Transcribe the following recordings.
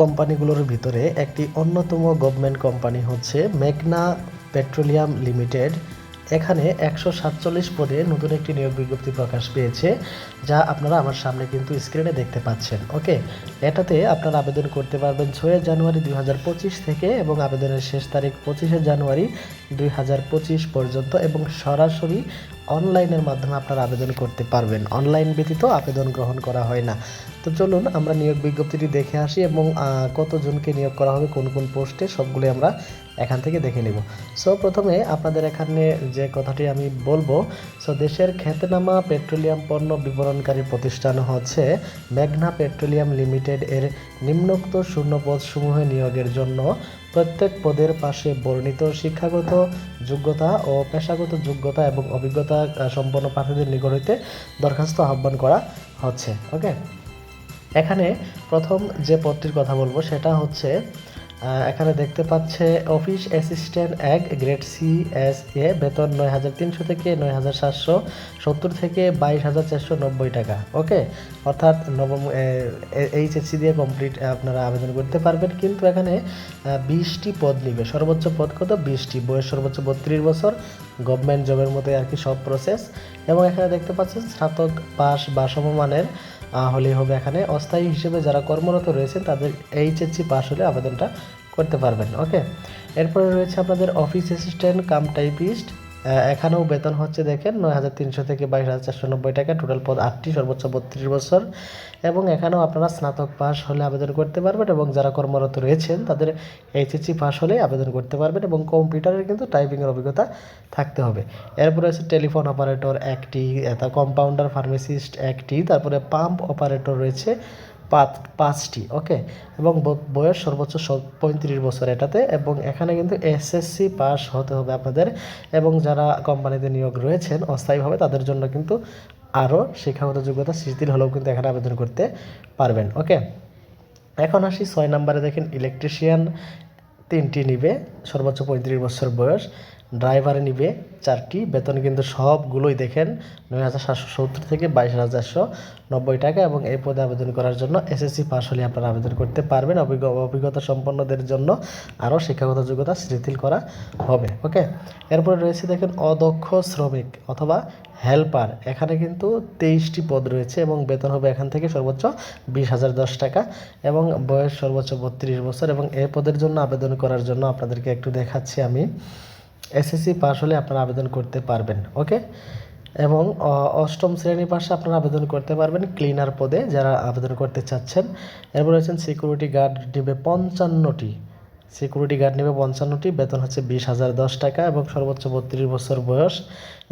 কোম্পানিগুলোর ভিতরে একটি অন্যতম গভর্নমেন্ট কোম্পানি হচ্ছে মেঘনা পেট্রোলিয়াম লিমিটেড। এখানে একশো সাতচল্লিশ পদে নতুন একটি নিয়োগ বিজ্ঞপ্তি প্রকাশ পেয়েছে, যা আপনারা আমার সামনে কিন্তু স্ক্রিনে দেখতে পাচ্ছেন ওকে এটাতে আপনারা আবেদন করতে পারবেন ছয় জানুয়ারি দুই হাজার পঁচিশ থেকে এবং আবেদনের শেষ তারিখ পঁচিশে জানুয়ারি দুই হাজার পঁচিশ পর্যন্ত এবং সরাসরি অনলাইনের মাধ্যমে আপনারা আবেদন করতে পারবেন। অনলাইন ব্যতীত আবেদন গ্রহণ করা হয় না। তো চলুন আমরা নিয়োগ বিজ্ঞপ্তিটি দেখে আসি এবং কতজনকে নিয়োগ করা হবে, কোন কোন পোস্টে সবগুলো আমরা এখান থেকে দেখে নেব। সো প্রথমে আপনাদের এখানে যে কথাটি আমি বলব, সো দেশের খ্যাতনামা পেট্রোলিয়াম পণ্য বিবরণকারী প্রতিষ্ঠান হচ্ছে মেঘনা পেট্রোলিয়াম লিমিটেড এর নিম্নোক্ত শূন্যপদ সমূহে নিয়োগের জন্য প্রত্যেক পদের পাশে বর্ণিত শিক্ষাগত যোগ্যতা ও পেশাগত যোগ্যতা এবং অভিজ্ঞতা সম্পন্ন প্রার্থীদের নিকট হইতে দরখাস্ত আহ্বান করা হচ্ছে। ওকে? এখানে প্রথম যে পদটির কথা বলব সেটা হচ্ছে এখানে দেখতে পাচ্ছে অফিস অ্যাসিস্ট্যান্ট এক, গ্রেড সি, এস, এ, বেতন নয় হাজার তিনশো থেকে নয় হাজার সাতশো, সত্তর থেকে বাইশ হাজার চারশো নব্বই টাকা, ওকে? অর্থাৎ নবম এইচএসসি দিয়ে কমপ্লিট আপনারা আবেদন করতে পারবেন। কিন্তু এখানে বিশটি পদ নিবে। সর্বোচ্চ পদ কত? বিশটি। বয়স সর্বোচ্চ বত্রিশ বছর। গভর্নমেন্ট জবের মতো আর কি সব প্রসেস এবং এখানে দেখতে পাচ্ছেন, স্নাতক পাস বা সমমানের হলেই হবে এখানে অস্থায়ী হিসেবে যারা কর্মরত রয়েছেন, তাদের এইচএসসি পাস হলে আবেদনটা করতে পারবেন, ওকে? এরপরে রয়েছে আপনাদের অফিস অ্যাসিস্ট্যান্ট কাম টাইপিস্ট এখানেও বেতন হচ্ছে দেখেন নয় হাজার তিনশো থেকে বাইশ হাজার চারশো নব্বই টাকা। টোটাল পদ আটটি, সর্বোচ্চ বত্রিশ বছর। এবং এখানেও আপনারা স্নাতক পাস হলে আবেদন করতে পারবেন এবং যারা কর্মরত রয়েছেন, তাদের এইচএসসি পাস হলে আবেদন করতে পারবেন এবং কম্পিউটারের কিন্তু টাইপিংয়ের অভিজ্ঞতা থাকতে হবে। এরপরে আছে টেলিফোন অপারেটর একটি কম্পাউন্ডার ফার্মেসিস্ট একটি, তারপরে পাম্প অপারেটর রয়েছে। পাঁচ, পাঁচটি ওকে এবং বয়স সর্বোচ্চ পঁয়ত্রিশ বছর এটাতে এবং এখানে কিন্তু এসএসসি পাস হতে হবে আপনাদের এবং যারা কোম্পানিতে নিয়োগ রয়েছেন অস্থায়ীভাবে তাদের জন্য কিন্তু আরও শিক্ষাগত যোগ্যতা শিথিল হলেও কিন্তু এখানে আবেদন করতে পারবেন ওকে এখন আসি ছয় নম্বরে দেখেন ইলেকট্রিশিয়ান তিনটি নিবে, সর্বোচ্চ পঁয়ত্রিশ বছর বয়স। ড্রাইভারে নিবে চারটি। বেতন কিন্তু সবগুলোই দেখেন নয় হাজার সাতশো সত্তর থেকে বাইশ হাজার চারশো নব্বই টাকা এবং এই পদে আবেদন করার জন্য এসএসসি পাস হলে আপনারা আবেদন করতে পারবেন। অভিজ্ঞ অভিজ্ঞতা সম্পন্নদের জন্য আরও শিক্ষাগত যোগ্যতা শিথিল করা হবে। ওকে? এরপরে রয়েছে দেখেন অদক্ষ শ্রমিক অথবা হেল্পার। এখানে কিন্তু তেইশটি পদ রয়েছে এবং বেতন হবে এখান থেকে সর্বোচ্চ বিশ হাজার দশ টাকা এবং বয়স সর্বোচ্চ বত্রিশ বছর এবং এই পদের জন্য আবেদন করার জন্য আপনাদেরকে একটু দেখাচ্ছি আমি। এসএসসি পাস হলে আপনারা আবেদন করতে পারবেন, ওকে? এবং অষ্টম শ্রেণি পাশে আপনারা আবেদন করতে পারবেন ক্লিনার পদে যারা আবেদন করতে চাচ্ছেন। এরপর রয়েছেন সিকিউরিটি গার্ড নেবে পঞ্চান্নটি। সিকিউরিটি গার্ড নেবে পঞ্চান্নটি, বেতন হচ্ছে বিশ হাজার দশ টাকা এবং সর্বোচ্চ বত্রিশ বছর বয়স।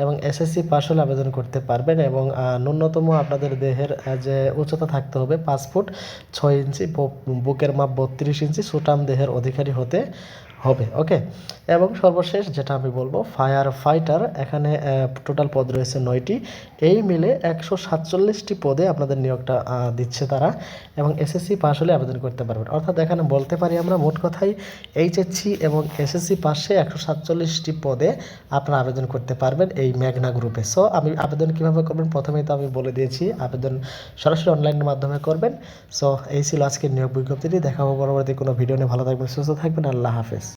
এবং এসএসসি পাস হলে আবেদন করতে পারবেন এবং ন্যূনতম আপনাদের দেহের যে উচ্চতা থাকতে হবে পাঁচ ফুট ছয় ইঞ্চি বুকের মাপ বত্রিশ ইঞ্চি সুটাম দেহের অধিকারী হতে হবে ওকে এবং সর্বশেষ যেটা আমি বলব ফায়ার ফাইটার এখানে টোটাল পদ রয়েছে নয়টি। এই মিলে একশো সাতচল্লিশটি পদে আপনাদের নিয়োগটা দিচ্ছে তারা এবং এসএসসি পাস হলে আবেদন করতে পারবেন। অর্থাৎ এখানে বলতে পারি আমরা মোট কথাই এইচএসসি এবং এসএসসি পাশে একশো সাতচল্লিশটি পদে আপনারা আবেদন করতে পারবেন এই মেঘনা গ্রুপে সো আমি আবেদন কীভাবে করবেন? প্রথমেই তো আমি বলে দিয়েছি, আবেদন সরাসরি অনলাইনের মাধ্যমে করবেন। সো এই ছিল আজকের নিয়োগ বিজ্ঞপ্তিটি। দেখা হবে পরবর্তী কোনো ভিডিও নিয়ে। ভালো থাকবেন, সুস্থ থাকবেন, আল্লাহ হাফেজ।